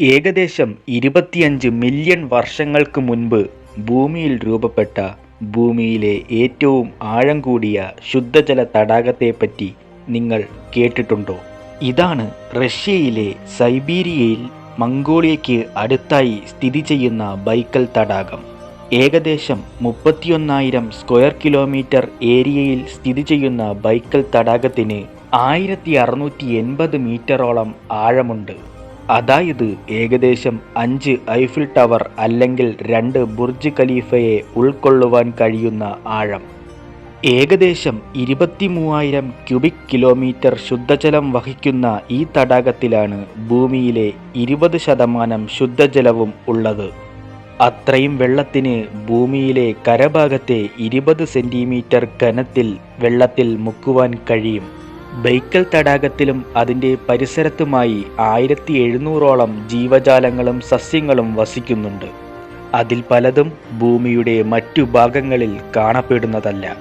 ഏകദേശം ഇരുപത്തിയഞ്ച് മില്യൺ വർഷങ്ങൾക്ക് മുൻപ് ഭൂമിയിൽ രൂപപ്പെട്ട ഭൂമിയിലെ ഏറ്റവും ആഴം കൂടിയ ശുദ്ധജല തടാകത്തെപ്പറ്റി നിങ്ങൾ കേട്ടിട്ടുണ്ടോ? ഇതാണ് റഷ്യയിലെ സൈബീരിയയിൽ മംഗോളിയയ്ക്ക് അടുത്തായി സ്ഥിതി ചെയ്യുന്ന ബൈക്കൽ തടാകം. ഏകദേശം മുപ്പത്തിയൊന്നായിരം സ്ക്വയർ കിലോമീറ്റർ ഏരിയയിൽ സ്ഥിതി ചെയ്യുന്ന ബൈക്കൽ തടാകത്തിന് ആയിരത്തി അറുന്നൂറ്റി എൺപത് മീറ്ററോളം ആഴമുണ്ട്. അതായത് ഏകദേശം അഞ്ച് ഐഫിൽ ടവർ അല്ലെങ്കിൽ രണ്ട് ബുർജ് ഖലീഫയെ ഉൾക്കൊള്ളുവാൻ കഴിയുന്ന ആഴം. ഏകദേശം ഇരുപത്തി മൂവായിരം ക്യൂബിക് കിലോമീറ്റർ ശുദ്ധജലം വഹിക്കുന്ന ഈ തടാകത്തിലാണ് ഭൂമിയിലെ ഇരുപത് ശതമാനം ശുദ്ധജലവും ഉള്ളത്. അത്രയും വെള്ളത്തിന് ഭൂമിയിലെ കരഭാഗത്തെ ഇരുപത് സെന്റിമീറ്റർ ഘനത്തിൽ വെള്ളത്തിൽ മുക്കുവാൻ കഴിയും. ബൈക്കൽ തടാകത്തിലും അതിന്റെ പരിസരത്തുമായി ആയിരത്തി എഴുന്നൂറോളം ജീവജാലങ്ങളും സസ്യങ്ങളും വസിക്കുന്നുണ്ട്. അതിൽ പലതും ഭൂമിയുടെ മറ്റു ഭാഗങ്ങളിൽ കാണപ്പെടുന്നതല്ല.